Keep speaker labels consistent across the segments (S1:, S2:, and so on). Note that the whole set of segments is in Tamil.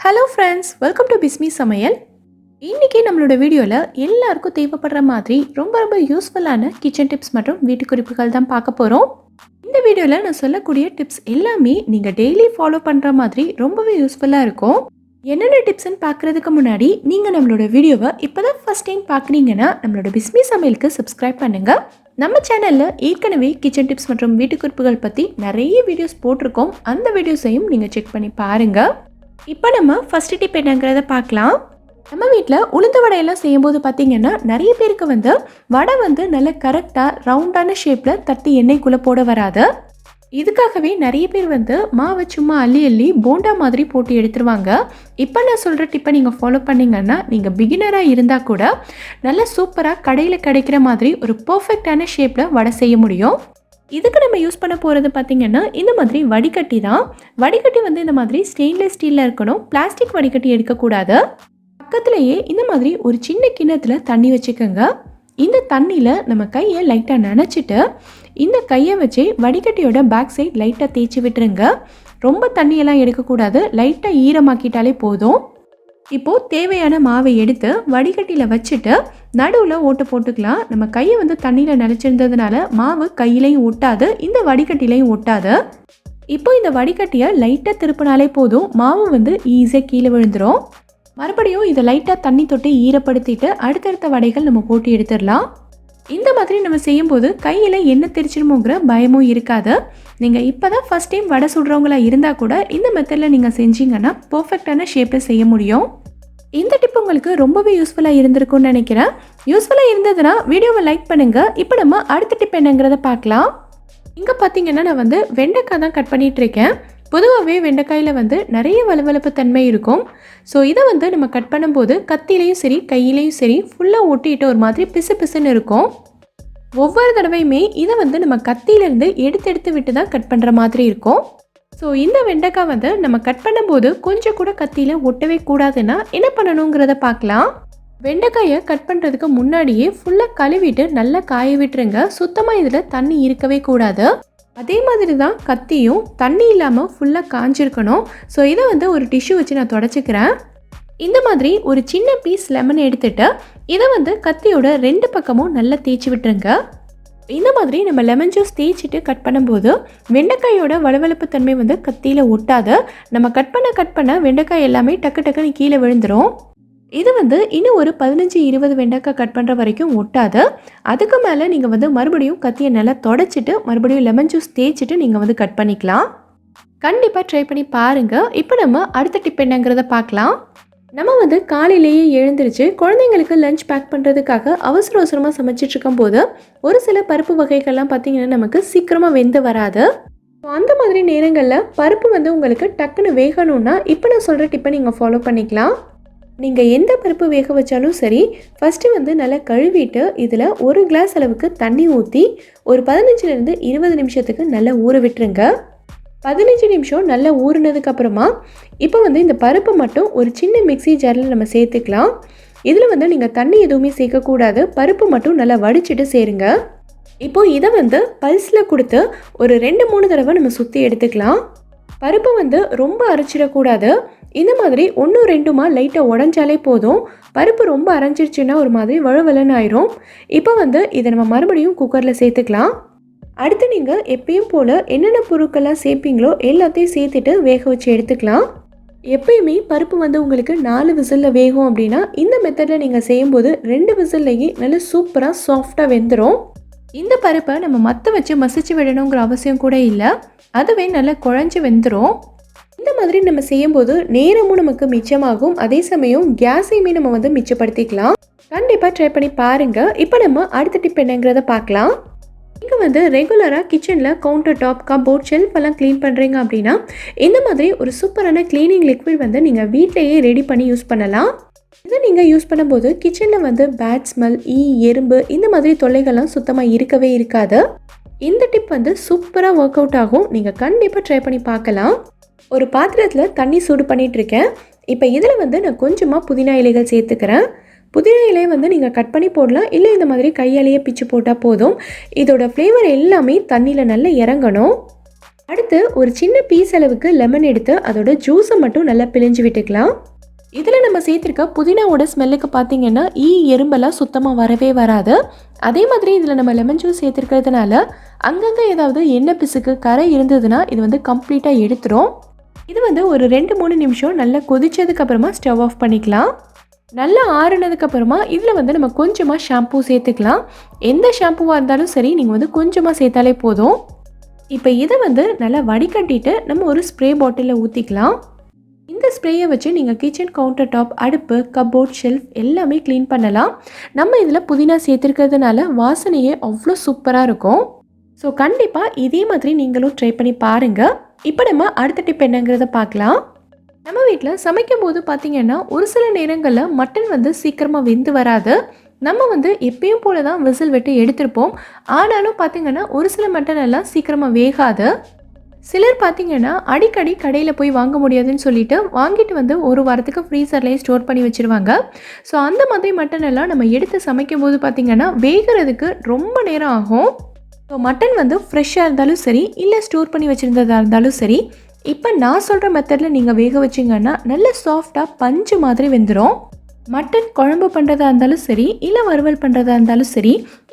S1: Hello friends welcome to Bismi Samayal இன்றைக்கி நம்மளோட வீடியோவில் எல்லாருக்கும் தேவைப்படுற மாதிரி ரொம்ப ரொம்ப யூஸ்ஃபுல்லான கிச்சன் டிப்ஸ் மற்றும் வீட்டு குறிப்புகள் தான் பார்க்க போகிறோம் இந்த வீடியோவில் நான் சொல்லக்கூடிய டிப்ஸ் எல்லாமே நீங்கள் டெய்லி ஃபாலோ பண்ணுற மாதிரி ரொம்பவே யூஸ்ஃபுல்லாக இருக்கும். என்னென்ன டிப்ஸ்ன்னு பார்க்குறதுக்கு முன்னாடி நீங்கள் நம்மளோட வீடியோவை இப்போ தான் ஃபஸ்ட் டைம் பார்க்குறீங்கன்னா நம்மளோட பிஸ்மி சமையலுக்கு சப்ஸ்கிரைப் பண்ணுங்கள் நம்ம சேனலில் ஏற்கனவே கிச்சன் டிப்ஸ் மற்றும் வீட்டு குறிப்புகள் பற்றி நிறைய வீடியோஸ் போட்டிருக்கோம். அந்த வீடியோஸையும் நீங்கள் செக் பண்ணி பாருங்கள் இப்போ நம்ம ஃபஸ்ட்டு டிப் என்னங்கிறத பார்க்கலாம். நம்ம வீட்டில் உளுந்து வடையெல்லாம் செய்யும்போது பார்த்தீங்கன்னா நிறைய பேருக்கு வந்து வடை வந்து நல்ல கரெக்டாக ரவுண்டான ஷேப்பில் தட்டி எண்ணெய்க்குள்ளே போட வராது. இதுக்காகவே நிறைய பேர் வந்து மாவை சும்மா அள்ளி அள்ளி போண்டா மாதிரி போட்டு எடுத்துருவாங்க. இப்போ நான் சொல்கிற டிப்பை நீங்கள் ஃபாலோ பண்ணீங்கன்னா நீங்கள் பிகினராக இருந்தால் கூட நல்ல சூப்பராக கடையில் கிடைக்கிற மாதிரி ஒரு பர்ஃபெக்டான ஷேப்பில் வடை செய்ய முடியும். இதுக்கு நம்ம யூஸ் பண்ண போகிறது பார்த்திங்கன்னா இந்த மாதிரி வடிகட்டி தான். வடிகட்டி வந்து இந்த மாதிரி ஸ்டெயின்லெஸ் ஸ்டீலில் இருக்கணும். பிளாஸ்டிக் வடிகட்டி எடுக்கக்கூடாது. பக்கத்துலேயே இந்த மாதிரி ஒரு சின்ன கிண்ணத்தில் தண்ணி வச்சுக்கோங்க. இந்த தண்ணியில் நம்ம கையை லைட்டாக நனைச்சிட்டு இந்த கையை வச்சு வடிகட்டியோட பேக் சைட் லைட்டாக தேய்ச்சி விட்டுருங்க. ரொம்ப தண்ணியெல்லாம் எடுக்கக்கூடாது. லைட்டாக ஈரமாக்கிட்டாலே போதும். இப்போது தேவையான மாவை எடுத்து வடிகட்டியில் வச்சுட்டு நடுவில் ஓட்டு போட்டுக்கலாம். நம்ம கையை வந்து தண்ணியில் நினச்சிருந்ததுனால மாவு கையிலையும் ஒட்டாது இந்த வடிகட்டிலையும் ஒட்டாது. இப்போ இந்த வடிகட்டியை லைட்டாக திருப்பினாலே போதும் மாவு வந்து ஈஸியாக கீழே விழுந்துடும் மறுபடியும் இதை லைட்டாக தண்ணி தொட்டு ஈரப்படுத்திட்டு அடுத்தடுத்த வடைகள் நம்ம போட்டு எடுத்துடலாம். இந்த மாதிரி நம்ம செய்யும்போது கையில் என்ன தெரிச்சிருமோங்கிற பயமும் இருக்காது. நீங்கள் இப்போ தான் ஃபஸ்ட் டைம் வடை சுடுறவங்களா இருந்தால் கூட இந்த மெத்தடில் நீங்கள் செஞ்சீங்கன்னா பர்ஃபெக்டான ஷேப்பில் செய்ய முடியும். இந்த டிப் உங்களுக்கு ரொம்பவே யூஸ்ஃபுல்லாக இருந்திருக்கும்னு நினைக்கிறேன். யூஸ்ஃபுல்லாக இருந்ததுன்னா வீடியோவை லைக் பண்ணுங்கள் இப்போ நம்ம அடுத்த டிப் என்னங்கிறத பார்க்கலாம். இங்கே பார்த்தீங்கன்னா நான் வந்து வெண்டைக்காய் தான் கட் பண்ணிகிட்ருக்கேன் பொதுவாகவே வெண்டைக்காயில் வந்து நிறைய வலுவலுப்பு தன்மை இருக்கும். ஸோ இதை வந்து நம்ம கட் பண்ணும்போது கத்திலையும் சரி கையிலையும் சரி ஃபுல்லாக ஒட்டிட்டு ஒரு மாதிரி பிசு பிசுன்னு இருக்கும். ஒவ்வொரு தடவையுமே இதை வந்து நம்ம கத்தியிலேருந்து எடுத்து எடுத்து விட்டு தான் கட் பண்ணுற மாதிரி இருக்கும். ஸோ இந்த வெண்டைக்காய் வந்து நம்ம கட் பண்ணும்போது கொஞ்சம் கூட கத்தியில் ஒட்டவே கூடாதுன்னா என்ன பண்ணணுங்கிறத பார்க்கலாம். வெண்டைக்காயை கட் பண்ணுறதுக்கு முன்னாடியே ஃபுல்லாக கழுவிட்டு நல்லா காய விட்டுருங்க. சுத்தமாக இதில் தண்ணி இருக்கவே கூடாது. அதே மாதிரி தான் கத்தியும் தண்ணி இல்லாமல் ஃபுல்லாக காஞ்சிருக்கணும். ஸோ இதை வந்து ஒரு டிஷ்யூ வச்சு நான் தொடச்சிக்கிறேன். இந்த மாதிரி ஒரு சின்ன பீஸ் லெமன் எடுத்துகிட்டு இதை வந்து கத்தியோட ரெண்டு பக்கமும் நல்லா தேய்ச்சி விட்டுருங்க. இந்த மாதிரி நம்ம லெமன் ஜூஸ் தேய்ச்சிட்டு கட் பண்ணும்போது வெண்டைக்காயோட வளவளப்பு தன்மை வந்து கத்தியில் ஒட்டாது. நம்ம கட் பண்ண கட் பண்ண வெண்டைக்காய் எல்லாமே டக்கு டக்குன்னு கீழே விழுந்துடும் இது வந்து இன்னும் ஒரு பதினஞ்சு இருபது வெண்டைக்காய் கட் பண்ணுற வரைக்கும் ஒட்டாது. அதுக்கு மேலே நீங்கள் வந்து மறுபடியும் கத்தியை நல்லா தொடச்சிட்டு மறுபடியும் லெமன் ஜூஸ் தேய்ச்சிட்டு நீங்கள் வந்து கட் பண்ணிக்கலாம். கண்டிப்பாக ட்ரை பண்ணி பாருங்கள் இப்போ நம்ம அடுத்த டிப் என்னங்கிறத பார்க்கலாம். நம்ம வந்து காலையிலேயே எழுந்திரிச்சு குழந்தைங்களுக்கு லஞ்ச் பேக் பண்ணுறதுக்காக அவசர அவசரமாக சமைச்சிட்டு இருக்கும்போது ஒரு சில பருப்பு வகைகள்லாம் பார்த்திங்கன்னா நமக்கு சீக்கிரமாக வெந்து வராது. ஸோ அந்த மாதிரி நேரங்களில் பருப்பு வந்து உங்களுக்கு டக்குன்னு வேகணும்னா இப்போ நான் சொல்கிற டிப்பை நீங்கள் ஃபாலோ பண்ணிக்கலாம். நீங்கள் எந்த பருப்பு வேக வச்சாலும் சரி ஃபஸ்ட்டு வந்து நல்லா கழுவிட்டு இதில் ஒரு கிளாஸ் அளவுக்கு தண்ணி ஊற்றி ஒரு பதினஞ்சுலேருந்து இருபது நிமிஷத்துக்கு நல்லா ஊற விட்டுருங்க. பதினஞ்சு நிமிஷம் நல்லா ஊறினதுக்கு அப்புறமா இப்போ வந்து இந்த பருப்பை மட்டும் ஒரு சின்ன மிக்ஸி ஜாரில் நம்ம சேர்த்துக்கலாம். இதில் வந்து நீங்கள் தண்ணி எதுவுமே சேர்க்கக்கூடாது. பருப்பு மட்டும் நல்லா வடிச்சிட்டு சேருங்க. இப்போ இதை வந்து பல்ஸில் கொடுத்து ஒரு ரெண்டு மூணு தடவை நம்ம சுற்றி எடுத்துக்கலாம். பருப்பு வந்து ரொம்ப அரைச்சிடக்கூடாது. இந்த மாதிரி ஒன்றும் ரெண்டுமா லைட்டாக உடஞ்சாலே போதும். பருப்பு ரொம்ப அரைஞ்சிருச்சுன்னா ஒரு மாதிரி வழுவலன்னு ஆயிரும். இப்போ வந்து இதை நம்ம மறுபடியும் குக்கரில் சேர்த்துக்கலாம். அடுத்து நீங்கள் எப்பயும் போல் என்னென்ன பொருட்கள்லாம் சேர்ப்பீங்களோ எல்லாத்தையும் சேர்த்துட்டு வேக வச்சு எடுத்துக்கலாம். எப்பயுமே பருப்பு வந்து உங்களுக்கு நாலு விசிலில் வேகும் அப்படின்னா இந்த மெத்தடில் நீங்கள் செய்யும்போது ரெண்டு விசில்லையே நல்ல சூப்பராக சாஃப்டாக வெந்துடும் இந்த பருப்பை நம்ம மற்ற வச்சு மசிச்சு விடணுங்கிற அவசியம் கூட இல்லை. அதுவே நல்லா குழஞ்சி வெந்துடும் இந்த மாதிரி நம்ம செய்யும்போது நேரமும் நமக்கு மிச்சமாகும். அதே சமயம் கேஸையுமே நம்ம வந்து மிச்சப்படுத்திக்கலாம். கண்டிப்பாக ட்ரை பண்ணி பாருங்கள் இப்போ நம்ம அடுத்த டிப் என்னங்கிறத பார்க்கலாம். நீங்கள் வந்து ரெகுலராக கிச்சனில் கவுண்டர் டாப் கபோர்ட் ஷெல்ஃப் எல்லாம் க்ளீன் பண்ணுறீங்க அப்படின்னா இந்த மாதிரி ஒரு சூப்பரான க்ளீனிங் லிக்விட் வந்து நீங்கள் வீட்டிலேயே ரெடி பண்ணி யூஸ் பண்ணலாம். இதை நீங்கள் யூஸ் பண்ணும்போது கிச்சனில் வந்து பேட் ஸ்மெல் ஈ எறும்பு இந்த மாதிரி தொல்லைகள்லாம் சுத்தமாக இருக்கவே இருக்காது. இந்த டிப் வந்து சூப்பராக ஒர்க் அவுட் ஆகும். நீங்கள் கண்டிப்பாக ட்ரை பண்ணி பார்க்கலாம். ஒரு பாத்திரத்தில் தண்ணி சூடு பண்ணிகிட்ருக்கேன் இப்போ இதில் வந்து நான் கொஞ்சமாக புதினா இலைகள் சேர்த்துக்கிறேன். புதினையிலே வந்து நீங்கள் கட் பண்ணி போடலாம். இல்லை இந்த மாதிரி கையாலேயே பிச்சு போட்டால் போதும். இதோட ஃப்ளேவர் எல்லாமே தண்ணியில் நல்லா இறங்கணும். அடுத்து ஒரு சின்ன பீஸ் அளவுக்கு லெமன் எடுத்து அதோட ஜூஸை மட்டும் நல்லா பிழிஞ்சு விட்டுக்கலாம். இதில் நம்ம சேர்த்துருக்க புதினாவோட ஸ்மெல்லுக்கு பார்த்தீங்கன்னா ஈ எறும்பெல்லாம் சுத்தமாக வரவே வராது. அதே மாதிரி இதில் நம்ம லெமன் ஜூஸ் சேர்த்துருக்கிறதுனால அங்கங்கே ஏதாவது எண்ணெய் பிசுக்கு கரை இருந்ததுன்னா இது வந்து கம்ப்ளீட்டாக எடுத்துரும். இது வந்து ஒரு ரெண்டு மூணு நிமிஷம் நல்லா கொதிச்சதுக்கப்புறமா ஸ்டவ் ஆஃப் பண்ணிக்கலாம். நல்லா ஆறுனதுக்கு அப்புறமா இதில் வந்து நம்ம கொஞ்சமாக ஷாம்பூ சேர்த்துக்கலாம். எந்த ஷாம்புவாக இருந்தாலும் சரி நீங்கள் வந்து கொஞ்சமாக சேர்த்தாலே போதும். இப்போ இதை வந்து நல்லா வடிகட்டிட்டு நம்ம ஒரு ஸ்ப்ரே பாட்டிலில் ஊற்றிக்கலாம் இந்த ஸ்ப்ரேயை வச்சு நீங்கள் கிச்சன் கவுண்டர் டாப் அடுப்பு கப்போர்ட் ஷெல்ஃப் எல்லாமே க்ளீன் பண்ணலாம். நம்ம இதில் புதினா சேர்த்துருக்கிறதுனால வாசனையே அவ்வளோ சூப்பராக இருக்கும். ஸோ கண்டிப்பாக இதே மாதிரி நீங்களும் ட்ரை பண்ணி பாருங்கள் இப்போ நம்ம அடுத்த டிப் என்னங்கிறத பார்க்கலாம். நம்ம வீட்டில் சமைக்கும் போது பார்த்தீங்கன்னா ஒரு சில நேரங்களில் மட்டன் வந்து சீக்கிரமாக வெந்து வராது. நம்ம வந்து எப்பயும் போல தான் விசில் விட்டு எடுத்திருப்போம். ஆனாலும் பார்த்திங்கன்னா ஒரு சில மட்டன் எல்லாம் சீக்கிரமாக வேகாது. சிலர் பார்த்திங்கன்னா அடிக்கடி கடையில் போய் வாங்க முடியாதுன்னு சொல்லிட்டு வாங்கிட்டு வந்து ஒரு வாரத்துக்கு ஃப்ரீசர்லேயே ஸ்டோர் பண்ணி வச்சுருவாங்க. ஸோ அந்த மாதிரி மட்டன் எல்லாம் நம்ம எடுத்து சமைக்கும் போது பார்த்திங்கன்னா வேகிறதுக்கு ரொம்ப நேரம் ஆகும். ஸோ மட்டன் வந்து ஃப்ரெஷ்ஷாக இருந்தாலும் சரி இல்லை ஸ்டோர் பண்ணி வச்சுருந்ததாக இருந்தாலும் சரி இப்போ நான் சொல்கிற மெத்தடில் நீங்கள் வேக வச்சிங்கன்னா நல்ல சாஃப்டாக பஞ்சு மாதிரி வெந்துடும் மட்டன் குழம்பு பண்ணுறதா இருந்தாலும் சரி இல்லை வறுவல் பண்ணுறதா இருந்தாலும் சரி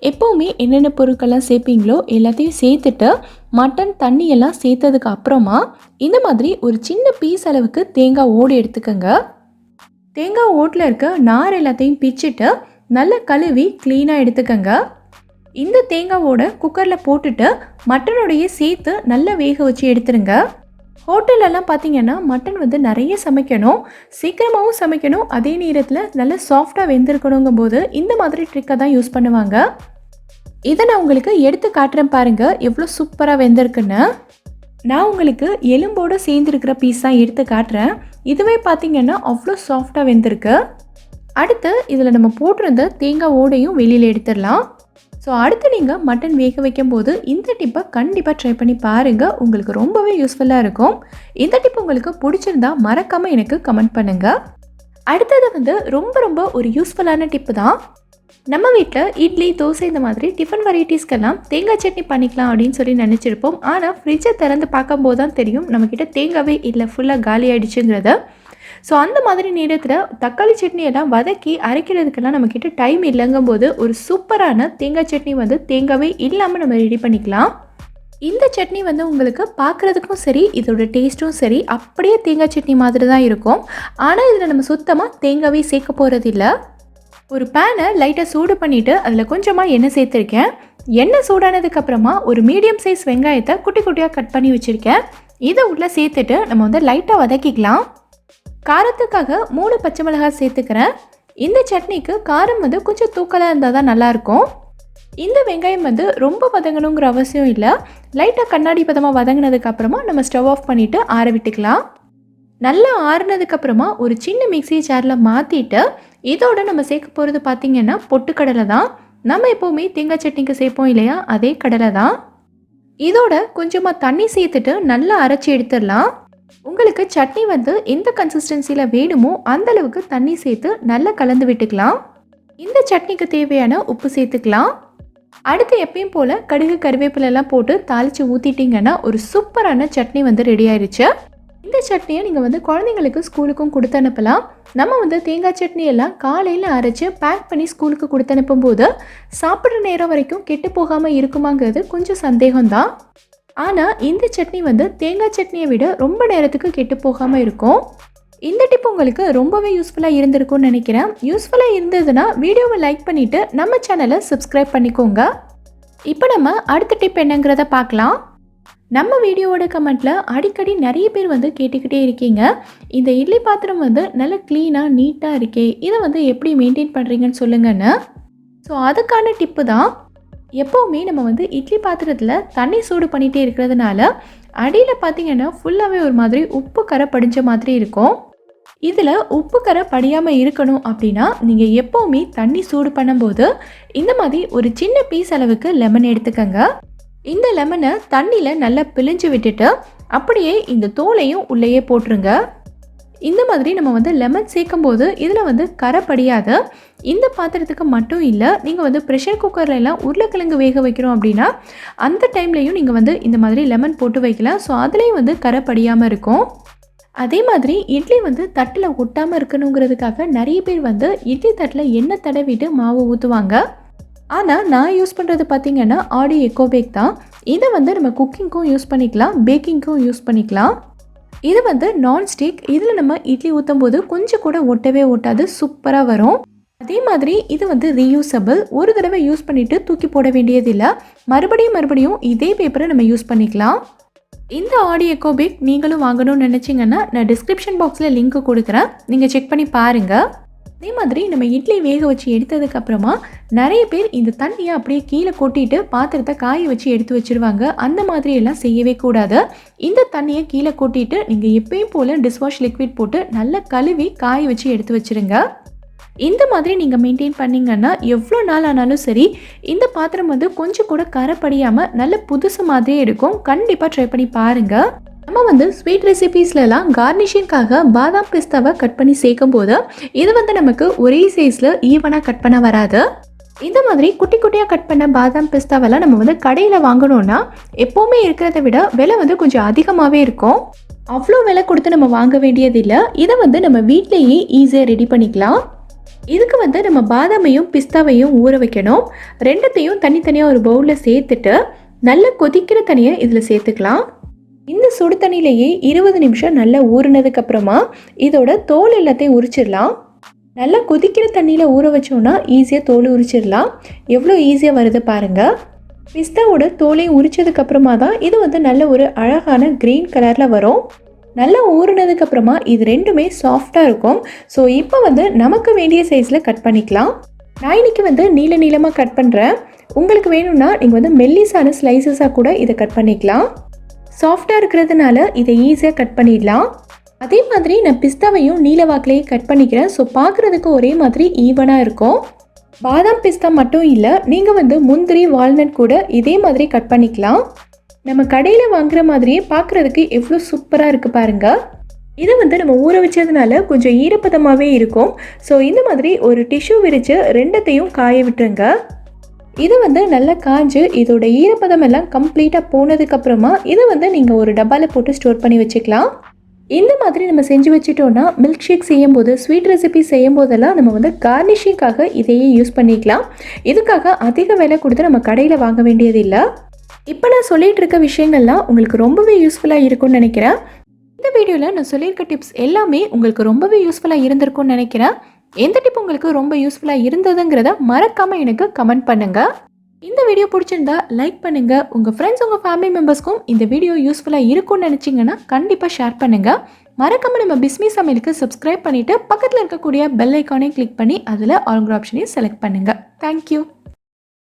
S1: எப்போவுமே என்னென்ன பொருட்கள்லாம் சேர்ப்பீங்களோ எல்லாத்தையும் சேர்த்துட்டு மட்டன் தண்ணியெல்லாம் சேர்த்ததுக்கு அப்புறமா இந்த மாதிரி ஒரு சின்ன பீஸ் அளவுக்கு தேங்காய் ஓடு எடுத்துக்கோங்க. தேங்காய் ஓட்டில் இருக்க நார் எல்லாத்தையும் பிச்சுட்டு நல்லா கழுவி க்ளீனாக எடுத்துக்கோங்க. இந்த தேங்காவோட குக்கரில் போட்டுட்டு மட்டனோடைய சேர்த்து நல்லா வேக வச்சு எடுத்துருங்க. ஹோட்டலெல்லாம் பார்த்தீங்கன்னா மட்டன் வந்து நிறைய சமைக்கணும். சீக்கிரமாகவும் சமைக்கணும். அதே நேரத்தில் நல்ல சாஃப்டாக வெந்திருக்கணுங்கும் போது இந்த மாதிரி ட்ரிக்கை தான் யூஸ் பண்ணுவாங்க. இதை நான் உங்களுக்கு எடுத்து காட்டுறேன் பாருங்கள் எவ்வளோ சூப்பராக வெந்திருக்குன்னு. நான் உங்களுக்கு எலும்போடு சேர்ந்துருக்கிற பீஸ் தான் எடுத்து காட்டுறேன். இதுவே பார்த்தீங்கன்னா அவ்வளோ சாஃப்டாக வெந்திருக்கு. அடுத்து இதில் நம்ம போட்டிருந்த தேங்காய் ஓடையும் வெளியில் எடுத்துடலாம். ஸோ அடுத்து நீங்கள் மட்டன் வேக வைக்கும் போது இந்த டிப்பை கண்டிப்பாக ட்ரை பண்ணி பாருங்கள் உங்களுக்கு ரொம்பவே யூஸ்ஃபுல்லாக இருக்கும். இந்த டிப் உங்களுக்கு பிடிச்சிருந்தா மறக்காமல் எனக்கு கமெண்ட் பண்ணுங்கள் அடுத்தது வந்து ரொம்ப ரொம்ப ஒரு யூஸ்ஃபுல்லான டிப்பு தான். நம்ம வீட்டில் இட்லி தோசை இந்த மாதிரி டிஃபன் வெரைட்டிஸ்க்கெல்லாம் தேங்காய் சட்னி பண்ணிக்கலாம் அப்படின்னு சொல்லி நினச்சிருப்போம். ஆனால் ஃப்ரிட்ஜை திறந்து பார்க்கும்போது தான் தெரியும் நம்மக்கிட்ட தேங்காவே இல்லை ஃபுல்லாக காலி ஆகிடுச்சுங்கிறத ஸோ அந்த மாதிரி நேரத்தில் தக்காளி சட்னி எல்லாம் வதக்கி அரைக்கிறதுக்கெல்லாம் நம்மக்கிட்ட டைம் இல்லைங்கும் போது ஒரு சூப்பரான தேங்காய் சட்னி வந்து தேங்காவே இல்லாமல் நம்ம ரெடி பண்ணிக்கலாம். இந்த சட்னி வந்து உங்களுக்கு பார்க்குறதுக்கும் சரி இதோட டேஸ்ட்டும் சரி அப்படியே தேங்காய் சட்னி மாதிரி தான் இருக்கும். ஆனால் இதில் நம்ம சுத்தமாக தேங்காவே சேர்க்க போகிறதில்ல ஒரு பேனை லைட்டாக சூடு பண்ணிவிட்டு அதில் கொஞ்சமாக எண்ணெய் சேர்த்துருக்கேன். எண்ணெய் சூடானதுக்கப்புறமா ஒரு மீடியம் சைஸ் வெங்காயத்தை குட்டி குட்டியாக கட் பண்ணி வச்சுருக்கேன். இதை உள்ளே சேர்த்துட்டு நம்ம வந்து லைட்டாக வதக்கிக்கலாம். காரத்துக்காக மூணு பச்சை மிளகாய் சேர்த்துக்கிறேன். இந்த சட்னிக்கு காரம் வந்து கொஞ்சம் தூக்கலாக இருந்தால் தான் நல்லாயிருக்கும் இந்த வெங்காயம் வந்து ரொம்ப வதங்கணுங்கிற அவசியம் இல்லை. லைட்டாக கண்ணாடி பதமாக வதங்கினதுக்கு அப்புறமா நம்ம ஸ்டவ் ஆஃப் பண்ணிவிட்டு ஆற விட்டுக்கலாம். நல்லா ஆறுனதுக்கப்புறமா ஒரு சின்ன மிக்சி ஜாரில் மாற்றிட்டு இதோட நம்ம சேர்க்க போகிறது பார்த்திங்கன்னா பொட்டுக்கடலை தான். நம்ம எப்போவுமே தேங்காய் சட்னிக்கு சேர்ப்போம் இல்லையா? அதே கடலை தான். இதோட கொஞ்சமாக தண்ணி சேர்த்துட்டு நல்லா அரைச்சி எடுத்துடலாம். உங்களுக்கு சட்னி வந்து எந்த கன்சிஸ்டன்சியில் வேணுமோ அந்த அளவுக்கு தண்ணி சேர்த்து நல்லா கலந்து விட்டுக்கலாம். இந்த சட்னிக்கு தேவையான உப்பு சேர்த்துக்கலாம். அடுத்து எப்பயும் போல் கடுகு கருவேப்பிலெல்லாம் போட்டு தாளித்து ஊற்றிட்டிங்கன்னா ஒரு சூப்பரான சட்னி வந்து ரெடி ஆயிடுச்சு இந்த சட்னியை நீங்கள் வந்து குழந்தைங்களுக்கு ஸ்கூலுக்கும் கொடுத்து அனுப்பலாம். நம்ம வந்து தேங்காய் சட்னி எல்லாம் காலையில் அரைச்சி பேக் பண்ணி ஸ்கூலுக்கு கொடுத்து அனுப்பும்போது சாப்பிட்ற நேரம் வரைக்கும் கெட்டு போகாமல் இருக்குமாங்கிறது கொஞ்சம் சந்தேகம்தான். ஆனால் இந்த சட்னி வந்து தேங்காய் சட்னியை விட ரொம்ப நேரத்துக்கு கெட்டு போகாமல் இருக்கும். இந்த டிப் உங்களுக்கு ரொம்பவே யூஸ்ஃபுல்லாக இருந்திருக்கும்னு நினைக்கிறேன். யூஸ்ஃபுல்லாக இருந்ததுன்னா வீடியோவை லைக் பண்ணிவிட்டு நம்ம சேனலை சப்ஸ்கிரைப் பண்ணிக்கோங்க. இப்போ நம்ம அடுத்த டிப் என்னங்கிறத பார்க்கலாம். நம்ம வீடியோவோட கமெண்ட்டில் அடிக்கடி நிறைய பேர் வந்து கேட்டுக்கிட்டே இருக்கீங்க. இந்த இட்லி பாத்திரம் வந்து நல்லா க்ளீனாக நீட்டாக இருக்கே. இதை வந்து எப்படி மெயின்டைன் பண்ணுறீங்கன்னு சொல்லுங்கன்னு. ஸோ அதுக்கான டிப்பு தான் எப்போவுமே நம்ம வந்து இட்லி பாத்திரத்தில் தண்ணி சூடு பண்ணிகிட்டே இருக்கிறதுனால அடியில் பார்த்தீங்கன்னா ஃபுல்லாகவே ஒரு மாதிரி உப்பு கரை படிஞ்ச மாதிரி இருக்கும். இதில் உப்பு கரை படியாமல் இருக்கணும் அப்படின்னா நீங்கள் எப்போவுமே தண்ணி சூடு பண்ணும்போது இந்த மாதிரி ஒரு சின்ன பீஸ் அளவுக்கு லெமன் எடுத்துக்கங்க. இந்த லெமனை தண்ணியில் நல்லா பிழிஞ்சு விட்டுட்டு அப்படியே இந்த தோலையும் உள்ளேயே போட்டுருங்க. இந்த மாதிரி நம்ம வந்து லெமன் சேர்க்கும் போது இதில் வந்து கரை படியாது. இந்த பாத்திரத்துக்கு மட்டும் இல்லை நீங்கள் வந்து ப்ரெஷர் குக்கர்ல எல்லாம் உருளைக்கிழங்கு வேக வைக்கிறோம் அப்படின்னா அந்த டைம்லையும் நீங்கள் வந்து இந்த மாதிரி லெமன் போட்டு வைக்கலாம். ஸோ அதுலேயும் வந்து கரை படியாமல் இருக்கும். அதே மாதிரி இட்லி வந்து தட்டில் ஒட்டாமல் இருக்கணுங்கிறதுக்காக நிறைய பேர் வந்து இட்லி தட்டில் எண்ணெய் தடவிட்டு மாவு ஊற்றுவாங்க ஆனால் நான் யூஸ் பண்ணுறது பார்த்தீங்கன்னா ஆடி எக்கோ பேக் தான். இதை வந்து நம்ம குக்கிங்க்கும் யூஸ் பண்ணிக்கலாம் பேக்கிங்க்கும் யூஸ் பண்ணிக்கலாம். இது வந்து நான்ஸ்டிக் இதில் நம்ம இட்லி ஊற்றும் போது கொஞ்சம் கூட ஒட்டவே ஒட்டாது சூப்பராக வரும். அதே மாதிரி இது வந்து ரீயூசபிள் ஒரு தடவை யூஸ் பண்ணிவிட்டு தூக்கி போட வேண்டியதில்லை. மறுபடியும் மறுபடியும் இதே பேப்பரை நம்ம யூஸ் பண்ணிக்கலாம். இந்த ஆடி எக்கோ பேக் நீங்களும் வாங்கணும்னு நினச்சிங்கன்னா நான் டிஸ்கிரிப்ஷன் பாக்ஸில் லிங்க் கொடுக்குறேன். நீங்கள் செக் பண்ணி பாருங்கள் அதே மாதிரி நம்ம இட்லி வேக வச்சு எடுத்ததுக்கப்புறமா நிறைய பேர் இந்த தண்ணியை அப்படியே கீழே கொட்டிட்டு பாத்திரத்தை காய வச்சு எடுத்து வச்சிருவாங்க. அந்த மாதிரி எல்லாம் செய்யவே கூடாது. இந்த தண்ணியை கீழே கொட்டிட்டு நீங்கள் எப்பயும் போல் டிஷ்வாஷ் லிக்விட் போட்டு நல்லா கழுவி காய வச்சு எடுத்து வச்சிருங்க. இந்த மாதிரி நீங்கள் மெயின்டைன் பண்ணிங்கன்னா எவ்வளோ நாள் ஆனாலும் சரி இந்த பாத்திரம் வந்து கொஞ்சம் கூட கரப்படியாமல் நல்ல புதுசு மாதிரியே இருக்கும். கண்டிப்பாக ட்ரை பண்ணி பாருங்கள் நம்ம வந்து ஸ்வீட் ரெசிபீஸ்லலாம் கார்னிஷிங்காக பாதாம் பிஸ்தாவை கட் பண்ணி சேர்க்கும் போது இது வந்து நமக்கு ஒரே சைஸில் ஈவனாக கட் பண்ண வராது. இந்த மாதிரி குட்டி குட்டியாக கட் பண்ண பாதாம் பிஸ்தாவெல்லாம் நம்ம வந்து கடையில் வாங்கணும்னா எப்போவுமே இருக்கிறத விட விலை வந்து கொஞ்சம் அதிகமாகவே இருக்கும். அவ்வளோ விலை கொடுத்து நம்ம வாங்க வேண்டியதில்லை. இதை வந்து நம்ம வீட்டிலேயே ஈஸியாக ரெடி பண்ணிக்கலாம். இதுக்கு வந்து நம்ம பாதாமையும் பிஸ்தாவையும் ஊற வைக்கணும். ரெண்டத்தையும் தனித்தனியாக ஒரு பவுலில் சேர்த்துட்டு நல்லா கொதிக்கிற தனியை இதில் சேர்த்துக்கலாம். இந்த சுடு தண்ணியிலேயே இருபது நிமிஷம் நல்லா ஊறினதுக்கு அப்புறமா இதோட தோல் எல்லாத்தையும் உரிச்சிடலாம். நல்லா கொதிக்கிற தண்ணியில் ஊற வச்சோன்னா ஈஸியாக தோல் உரிச்சிடலாம். எவ்வளோ ஈஸியாக வருது பாருங்கள் பிஸ்தாவோட தோலையும் உரிச்சதுக்கு அப்புறமா தான் இது வந்து நல்ல ஒரு அழகான க்ரீன் கலரில் வரும். நல்லா ஊறினதுக்கு அப்புறமா இது ரெண்டுமே சாஃப்டாக இருக்கும். ஸோ இப்போ வந்து நமக்கு வேண்டிய சைஸில் கட் பண்ணிக்கலாம். நான் இன்னைக்கு வந்து நீல நீளமாக கட் பண்ணுறேன் உங்களுக்கு வேணும்னா நீங்கள் வந்து மெல்லிசான ஸ்லைசஸாக கூட இதை கட் பண்ணிக்கலாம். சாஃப்டாக இருக்கிறதுனால இதை ஈஸியாக கட் பண்ணிடலாம். அதே மாதிரி நான் பிஸ்தாவையும் நீல கட் பண்ணிக்கிறேன். ஸோ பார்க்குறதுக்கு ஒரே மாதிரி ஈவனாக இருக்கும். பாதாம் பிஸ்தா மட்டும் இல்லை நீங்கள் வந்து முந்திரி வால்நட் கூட இதே மாதிரி கட் பண்ணிக்கலாம். நம்ம கடையில் வாங்குற மாதிரியே பார்க்குறதுக்கு எவ்வளோ சூப்பராக இருக்குது பாருங்கள் இதை வந்து நம்ம ஊற வச்சதுனால கொஞ்சம் ஈரப்பதமாகவே இருக்கும். ஸோ இந்த மாதிரி ஒரு டிஷ்யூ விரித்து ரெண்டத்தையும் காய விட்டுருங்க. இது வந்து நல்லா காஞ்சு இதோட ஈரப்பதம் எல்லாம் கம்ப்ளீட்டாக போனதுக்கப்புறமா இதை வந்து நீங்கள் ஒரு டப்பாவில் போட்டு ஸ்டோர் பண்ணி வச்சுக்கலாம். இந்த மாதிரி நம்ம செஞ்சு வச்சுட்டோன்னா மில்க் ஷேக் செய்யும் போது ஸ்வீட் ரெசிபி செய்யும் போதெல்லாம் நம்ம வந்து கார்னிஷிங்காக இதையே யூஸ் பண்ணிக்கலாம். இதுக்காக அதிக விலை கொடுத்து நம்ம கடையில் வாங்க வேண்டியதில்லை இப்போ நான் சொல்லிட்டு இருக்க விஷயங்கள்லாம் உங்களுக்கு ரொம்பவே யூஸ்ஃபுல்லாக இருக்கும்னு நினைக்கிறேன். இந்த வீடியோவில் நான் சொல்லியிருக்க டிப்ஸ் எல்லாமே உங்களுக்கு ரொம்பவே யூஸ்ஃபுல்லாக இருந்திருக்கும்னு நினைக்கிறேன். எந்த டிப் உங்களுக்கு ரொம்ப யூஸ்ஃபுல்லாக இருந்ததுங்கிறத மறக்காமல் எனக்கு கமெண்ட் பண்ணுங்கள் இந்த வீடியோ பிடிச்சிருந்தா லைக் பண்ணுங்கள் உங்கள் ஃப்ரெண்ட்ஸ் உங்கள் ஃபேமிலி மெம்பர்ஸ்க்கும் இந்த வீடியோ யூஸ்ஃபுல்லாக இருக்கும்னு நினச்சிங்கன்னா கண்டிப்பாக ஷேர் பண்ணுங்கள் மறக்காம நம்ம பிஸ்மி சமையலுக்கு சப்ஸ்கிரைப் பண்ணிவிட்டு பக்கத்தில் இருக்கக்கூடிய பெல் ஐக்கானையும் கிளிக் பண்ணி அதில் ஆல்கிற ஆப்ஷனையும் செலக்ட் பண்ணுங்க. தேங்க்யூ